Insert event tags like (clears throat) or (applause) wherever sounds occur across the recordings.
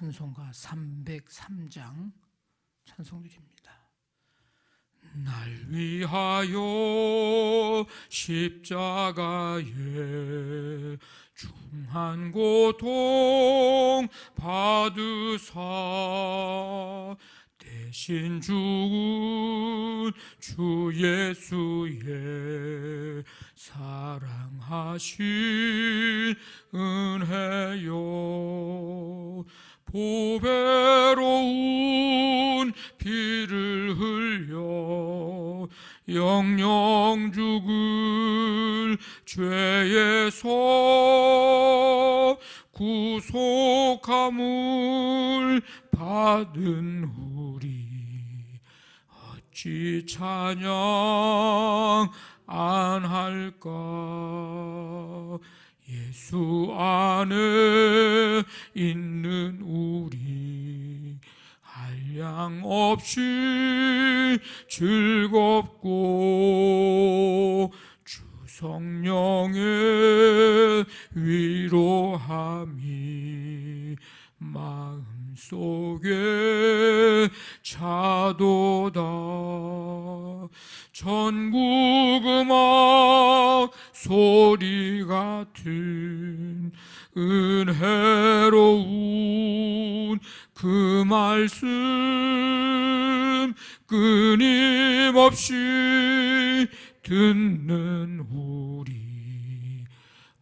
찬송가 303장 찬송 드립니다. 날 위하여 십자가에 중한 고통 받으사 대신 죽은 주 예수의 사랑하신 은혜요 보배로운 피를 흘려 영영 죽을 죄에서 구속함을 받은 우리 어찌 찬양 안 할까 예수 안에 있는 우리 한량 없이 즐겁고 주 성령의 위로함이 마음 속에 차도다. 전국 음악 소리 같은 은혜로운 그 말씀 끊임없이 듣는 우리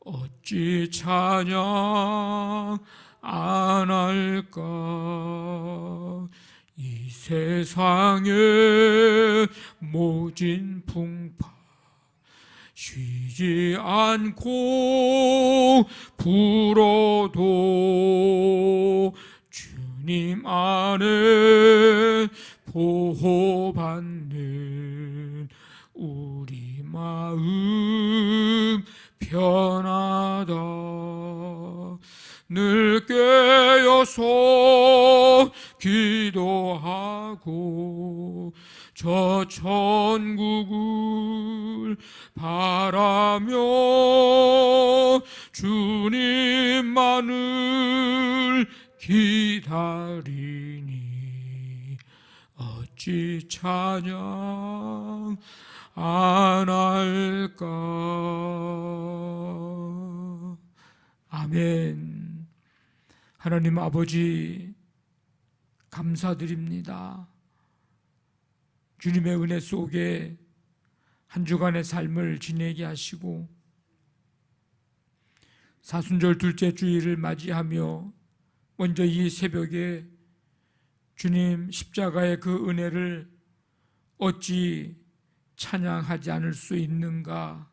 어찌 찬양 안 할까? 이 세상의 모진 풍파 쉬지 않고 불어도 주님 안에 보호받는 우리 마음 편하다. 늘 깨어서 기도하고 저 천국을 바라며 주님만을 기다리니 어찌 찬양 안 할까? 아멘. 하나님 아버지 감사드립니다 주님의 은혜 속에 한 주간의 삶을 지내게 하시고 사순절 둘째 주일을 맞이하며 먼저 이 새벽에 주님 십자가의 그 은혜를 어찌 찬양하지 않을 수 있는가?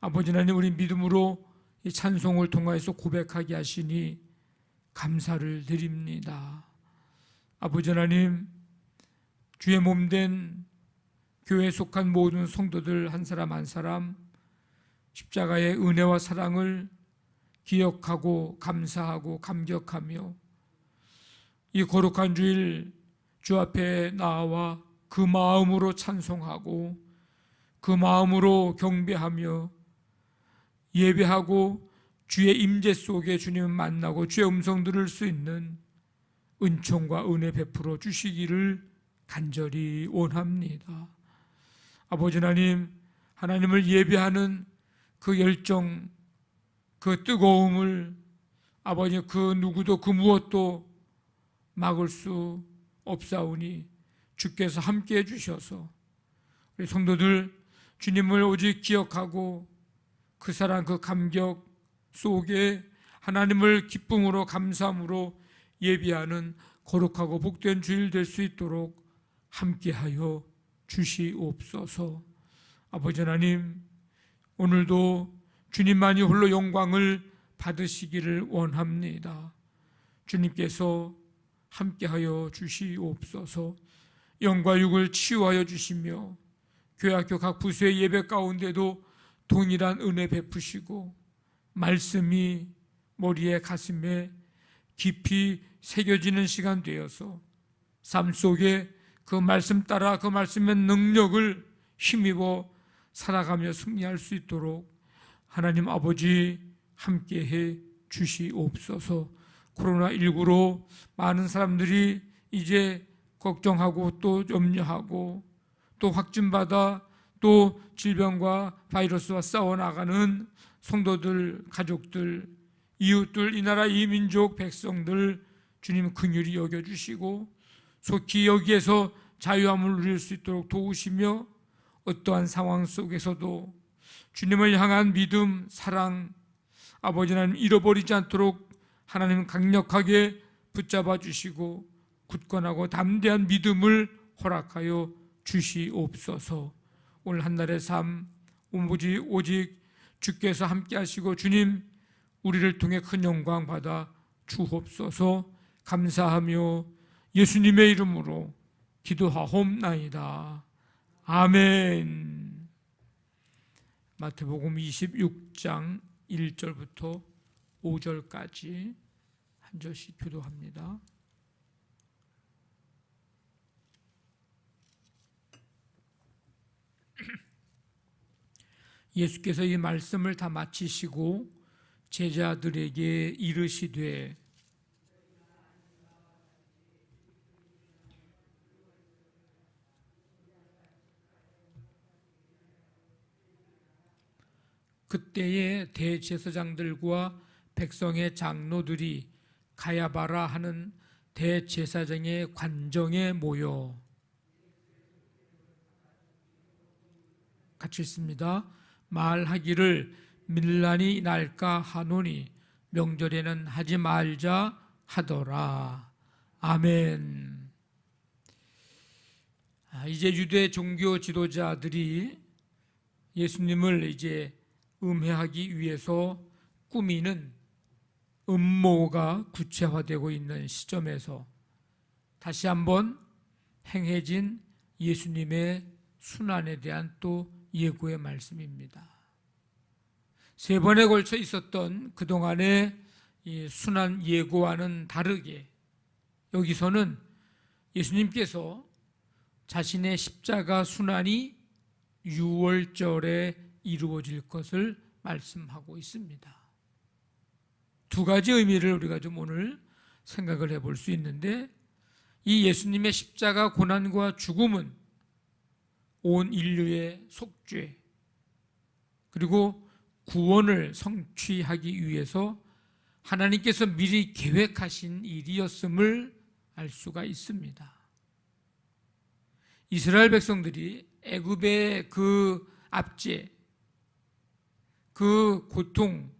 아버지 하나님 우리 믿음으로 이 찬송을 통하여서 고백하게 하시니 감사를 드립니다. 아버지 하나님 주의 몸 된 교회에 속한 모든 성도들 한 사람 한 사람 십자가의 은혜와 사랑을 기억하고 감사하고 감격하며 이 거룩한 주일 주 앞에 나와 그 마음으로 찬송하고 그 마음으로 경배하며 예배하고 주의 임재 속에 주님을 만나고 주의 음성 들을 수 있는 은총과 은혜 베풀어 주시기를 간절히 원합니다. 아버지 하나님, 하나님을 예배하는 그 열정, 그 뜨거움을 아버지 그 누구도 그 무엇도 막을 수 없사오니 주께서 함께 해주셔서 우리 성도들 주님을 오직 기억하고 그 사랑 그 감격 속에 하나님을 기쁨으로 감사함으로 예비하는 거룩하고 복된 주일 될 수 있도록 함께하여 주시옵소서. 아버지 하나님 오늘도 주님만이 홀로 영광을 받으시기를 원합니다. 주님께서 함께하여 주시옵소서. 영과 육을 치유하여 주시며 교회학교 각 부서의 예배 가운데도 동일한 은혜 베푸시고 말씀이 머리에 가슴에 깊이 새겨지는 시간 되어서 삶 속에 그 말씀 따라 그 말씀의 능력을 힘입어 살아가며 승리할 수 있도록 하나님 아버지 함께 해 주시옵소서. 코로나19로 많은 사람들이 이제 걱정하고 또 염려하고 또 확진받아 또 질병과 바이러스와 싸워나가는 성도들, 가족들, 이웃들, 이 나라 이 민족 백성들 주님 긍휼히 여겨주시고 속히 여기에서 자유함을 누릴 수 있도록 도우시며 어떠한 상황 속에서도 주님을 향한 믿음, 사랑, 아버지 하나님 잃어버리지 않도록 하나님 강력하게 붙잡아 주시고 굳건하고 담대한 믿음을 허락하여 주시옵소서. 오늘 한 날의 삶 오직 오직 주께서 함께 하시고 주님 우리를 통해 큰 영광 받아 주옵소서. 감사하며 예수님의 이름으로 기도하옵나이다. 아멘. 마태복음 26장 1절부터 5절까지 한 절씩 교도합니다. (clears throat) 예수께서 이 말씀을 다 마치시고 제자들에게 이르시되 그때의 대제사장들과 백성의 장로들이 가야바라 하는 대제사장의 관정에 모여 같이 있습니다. 말하기를 밀란이 날까 하노니 명절에는 하지 말자 하더라. 아멘. 아, 이제 유대 종교 지도자들이 예수님을 이제 음해하기 위해서 꾸미는 음모가 구체화되고 있는 시점에서 다시 한번 행해진 예수님의 순환에 대한 또 예고의 말씀입니다. 세 번에 걸쳐 있었던 그동안의 순환 예고와는 다르게 여기서는 예수님께서 자신의 십자가 순환이 6월절에 이루어질 것을 말씀하고 있습니다. 두 가지 의미를 우리가 좀 오늘 생각을 해볼 수 있는데 이 예수님의 십자가 고난과 죽음은 온 인류의 속죄 그리고 구원을 성취하기 위해서 하나님께서 미리 계획하신 일이었음을 알 수가 있습니다. 이스라엘 백성들이 애굽의 그 압제 그 고통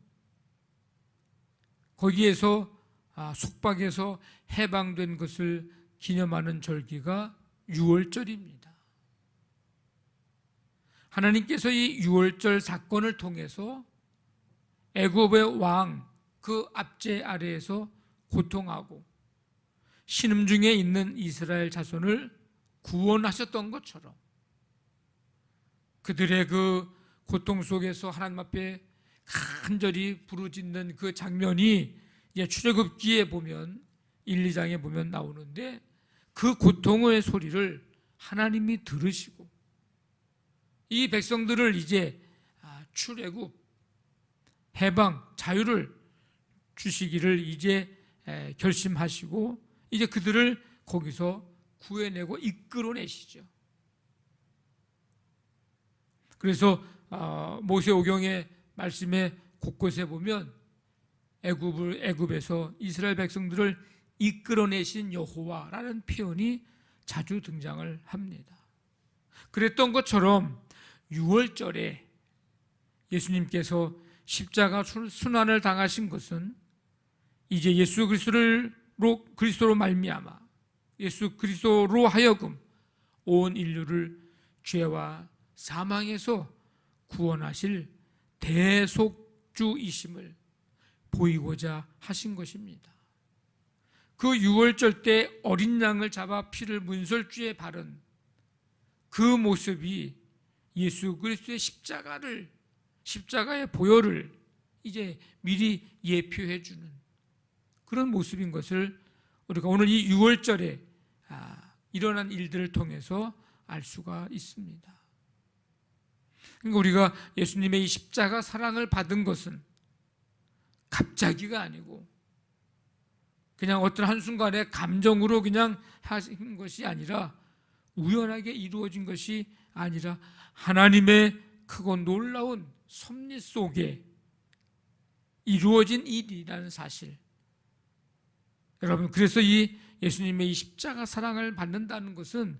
거기에서 아, 속박에서 해방된 것을 기념하는 절기가 6월절입니다. 하나님께서 이 6월절 사건을 통해서 애굽의 왕 그 압제 아래에서 고통하고 신음 중에 있는 이스라엘 자손을 구원하셨던 것처럼 그들의 그 고통 속에서 하나님 앞에 간절히 부르짖는 그 장면이 이제 출애굽기에 보면 1, 2장에 보면 나오는데 그 고통의 소리를 하나님이 들으시고 이 백성들을 이제 아, 출애굽 해방 자유를 주시기를 이제 결심하시고 이제 그들을 거기서 구해내고 이끌어내시죠. 그래서 어, 모세 오경의 말씀에 곳곳에 보면 애굽을 애굽에서 이스라엘 백성들을 이끌어내신 여호와라는 표현이 자주 등장을 합니다. 그랬던 것처럼 6월절에 예수님께서 십자가 순환을 당하신 것은 이제 예수 그리스도로 그리스도로 말미암아 예수 그리스도로 하여금 온 인류를 죄와 사망에서 구원하실 대속주이심을 보이고자 하신 것입니다. 그 6월절 때 어린 양을 잡아 피를 문설주에 바른 그 모습이 예수 그리스도의 십자가를 십자가의 보혈을 이제 미리 예표해 주는 그런 모습인 것을 우리가 오늘 이 6월절에 아, 일어난 일들을 통해서 알 수가 있습니다. 그러니까 우리가 예수님의 이 십자가 사랑을 받은 것은 갑자기가 아니고 그냥 어떤 한순간에 감정으로 그냥 하신 것이 아니라 우연하게 이루어진 것이 아니라 하나님의 크고 놀라운 섭리 속에 이루어진 일이라는 사실. 여러분, 그래서 이 예수님의 이 십자가 사랑을 받는다는 것은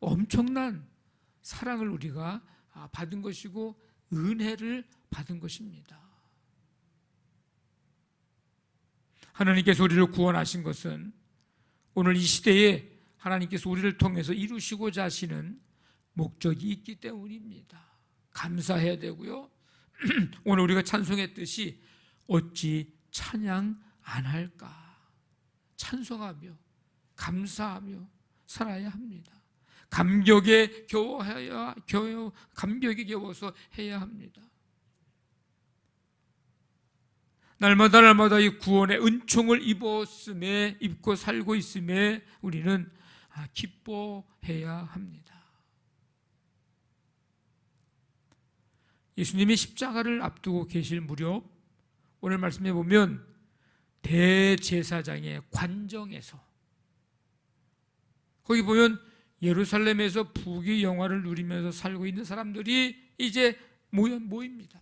엄청난 사랑을 우리가 받은 것이고 은혜를 받은 것입니다. 하나님께서 우리를 구원하신 것은 오늘 이 시대에 하나님께서 우리를 통해서 이루시고자 하시는 목적이 있기 때문입니다. 감사해야 되고요. (clears throat) 오늘 우리가 찬송했듯이 어찌 찬양 안 할까? 찬송하며 감사하며 살아야 합니다. 감격에 겨워해야 겨워 감격에 겨워서 해야 합니다. 날마다 날마다 이 구원의 은총을 입었음에 입고 살고 있음에 우리는 아, 기뻐해야 합니다. 예수님이 십자가를 앞두고 계실 무렵 오늘 말씀해 보면 대제사장의 관정에서 거기 보면 예루살렘에서 부귀 영화를 누리면서 살고 있는 사람들이 이제 모여 모입니다.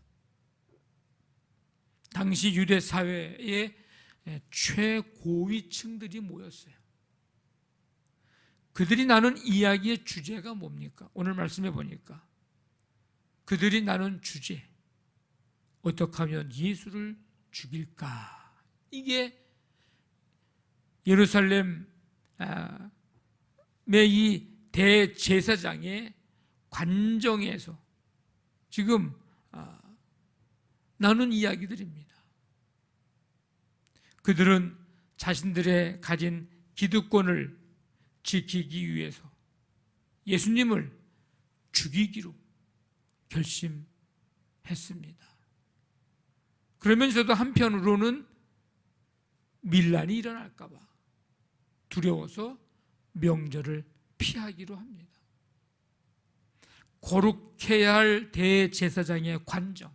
당시 유대 사회의 최고위층들이 모였어요. 그들이 나눈 이야기의 주제가 뭡니까? 오늘 말씀해 보니까 그들이 나눈 주제 어떻게 하면 예수를 죽일까? 이게 예루살렘의 이 대제사장의 관정에서 지금 아, 나눈 이야기들입니다. 그들은 자신들의 가진 기득권을 지키기 위해서 예수님을 죽이기로 결심했습니다. 그러면서도 한편으로는 밀란이 일어날까봐 두려워서 명절을 피하기로 합니다. 거룩해야 할 대제사장의 관정,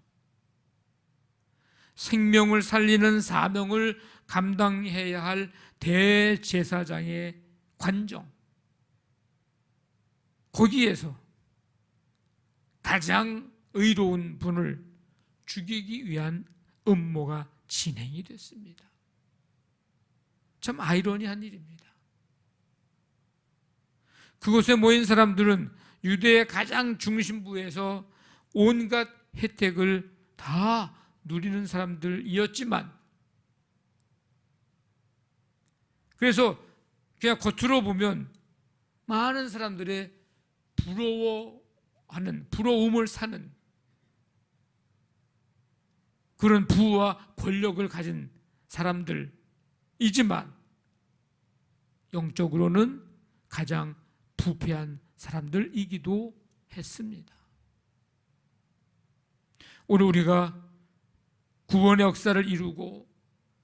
생명을 살리는 사명을 감당해야 할 대제사장의 관정, 거기에서 가장 의로운 분을 죽이기 위한 음모가 진행이 됐습니다. 참 아이러니한 일입니다. 그곳에 모인 사람들은 유대의 가장 중심부에서 온갖 혜택을 다 누리는 사람들이었지만 그래서 그냥 겉으로 보면 많은 사람들의 부러워하는 부러움을 사는 그런 부와 권력을 가진 사람들이지만 영적으로는 가장 부패한 사람들이기도 했습니다. 오늘 우리가 구원의 역사를 이루고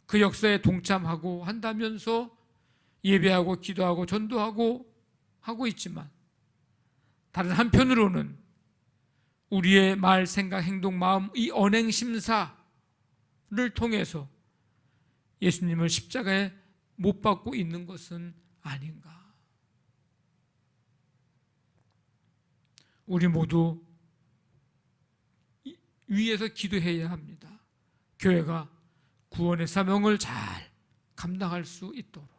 그 역사에 동참하고 한다면서 예배하고 기도하고 전도하고 하고 있지만 다른 한편으로는 우리의 말, 생각, 행동, 마음 이 언행 심사를 통해서 예수님을 십자가에 못 받고 있는 것은 아닌가? 우리 모두 위에서 기도해야 합니다. 교회가 구원의 사명을 잘 감당할 수 있도록.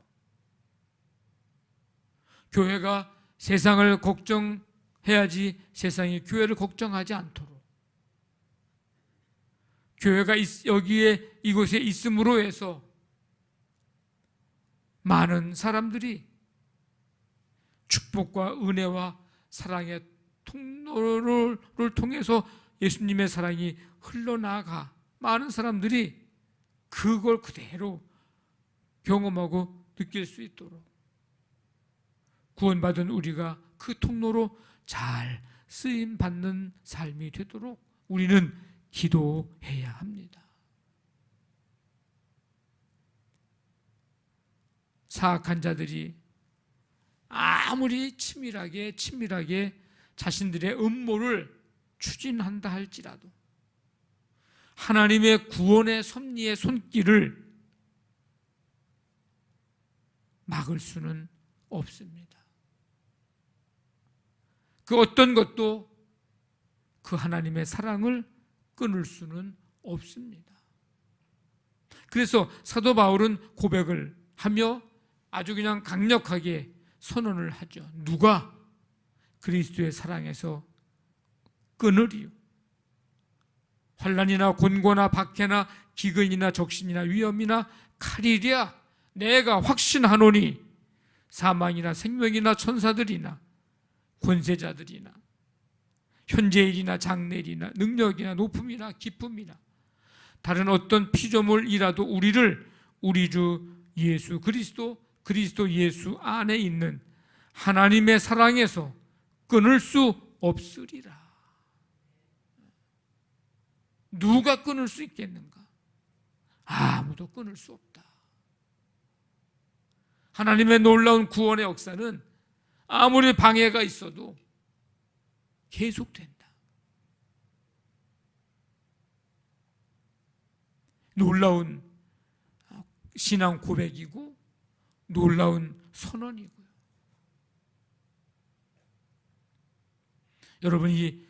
교회가 세상을 걱정해야지 세상이 교회를 걱정하지 않도록. 교회가 여기에 이곳에 있음으로 해서 많은 사람들이 축복과 은혜와 사랑의 통로를 통해서 예수님의 사랑이 흘러나가 많은 사람들이 그걸 그대로 경험하고 느낄 수 있도록 구원받은 우리가 그 통로로 잘 쓰임 받는 삶이 되도록 우리는 기도해야 합니다. 사악한 자들이 아무리 치밀하게 치밀하게 자신들의 음모를 추진한다 할지라도 하나님의 구원의 섭리의 손길을 막을 수는 없습니다. 그 어떤 것도 그 하나님의 사랑을 끊을 수는 없습니다. 그래서 사도 바울은 고백을 하며 아주 그냥 강력하게 선언을 하죠. 누가 그리스도의 사랑에서 끊으리요? 환란이나 곤고나 박해나 기근이나 적신이나 위험이나 칼이랴 내가 확신하노니 사망이나 생명이나 천사들이나 권세자들이나 현재일이나 장래일이나 능력이나 높음이나 기쁨이나 다른 어떤 피조물이라도 우리를 우리 주 예수 그리스도 그리스도 예수 안에 있는 하나님의 사랑에서 끊을 수 없으리라. 누가 끊을 수 있겠는가? 아무도 끊을 수 없다. 하나님의 놀라운 구원의 역사는 아무리 방해가 있어도 계속된다. 놀라운 신앙 고백이고 놀라운 선언이고요. 여러분 이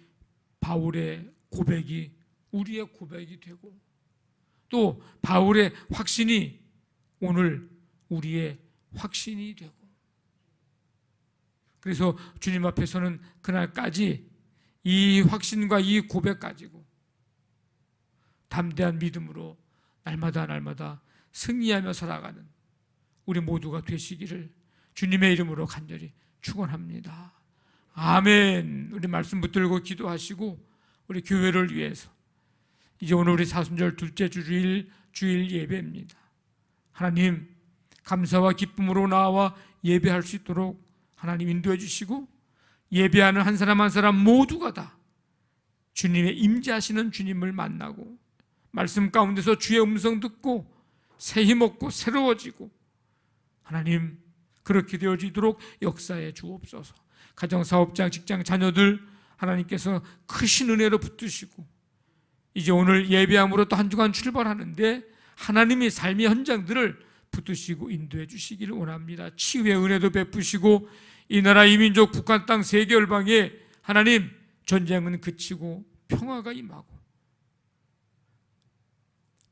바울의 고백이 우리의 고백이 되고 또 바울의 확신이 오늘 우리의 확신이 되고 그래서 주님 앞에서는 그날까지 이 확신과 이 고백 가지고 담대한 믿음으로 날마다 날마다 승리하며 살아가는 우리 모두가 되시기를 주님의 이름으로 간절히 축원합니다. 아멘. 우리 말씀 붙들고 기도하시고 우리 교회를 위해서 이제 오늘 우리 사순절 둘째 주일 주일 예배입니다. 하나님 감사와 기쁨으로 나와 예배할 수 있도록 하나님 인도해 주시고 예배하는 한 사람 한 사람 모두가 다 주님의 임재하시는 주님을 만나고 말씀 가운데서 주의 음성 듣고 새 힘 얻고 새로워지고 하나님 그렇게 되어지도록 역사에 주옵소서. 가정 사업장 직장 자녀들 하나님께서 크신 은혜로 붙드시고 이제 오늘 예배함으로 또 한 주간 출발하는데 하나님의 삶의 현장들을 붙드시고 인도해 주시기를 원합니다. 치유의 은혜도 베푸시고 이 나라 이민족 북한 땅 세계 열방에 하나님 전쟁은 그치고 평화가 임하고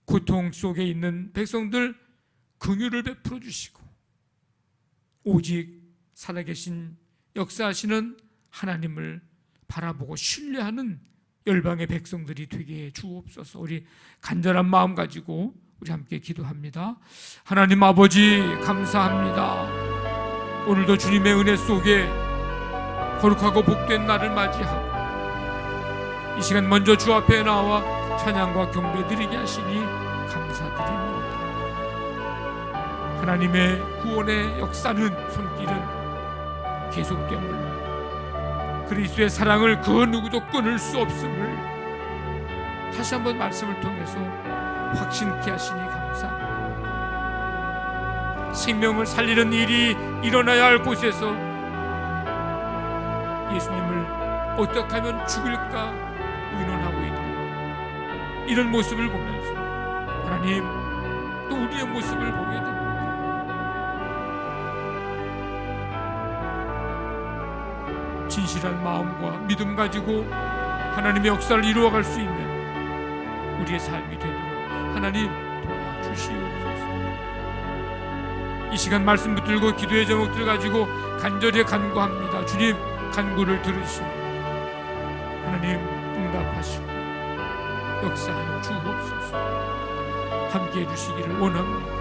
고통 속에 있는 백성들 긍휼을 베풀어 주시고 오직 살아계신 역사하시는 하나님을 바라보고 신뢰하는 열방의 백성들이 되게 해 주옵소서. 우리 간절한 마음 가지고 우리 함께 기도합니다. 하나님 아버지 감사합니다. 오늘도 주님의 은혜 속에 거룩하고 복된 날을 맞이하고 이 시간 먼저 주 앞에 나와 찬양과 경배 드리게 하시니 감사드립니다. 하나님의 구원의 역사는 손길은 계속됨을 그리스도의 사랑을 그 누구도 끊을 수 없음을 다시 한번 말씀을 통해서 확신케 하시니 감사합니다. 생명을 살리는 일이 일어나야 할 곳에서 예수님을 어떻게 하면 죽을까 의논하고 있는 이런 모습을 보면서 하나님 또 우리의 모습을 보게 됩니다. 진실한 마음과 믿음 가지고 하나님의 역사를 이루어갈 수 있는 우리의 삶이 되도록 하나님 도와주시옵소서. 이 시간 말씀 붙들고 기도의 제목들 가지고 간절히 간구합니다. 주님 간구를 들으시고 하나님 응답하시고 역사하여 주옵소서. 함께 해 주시기를 원합니다.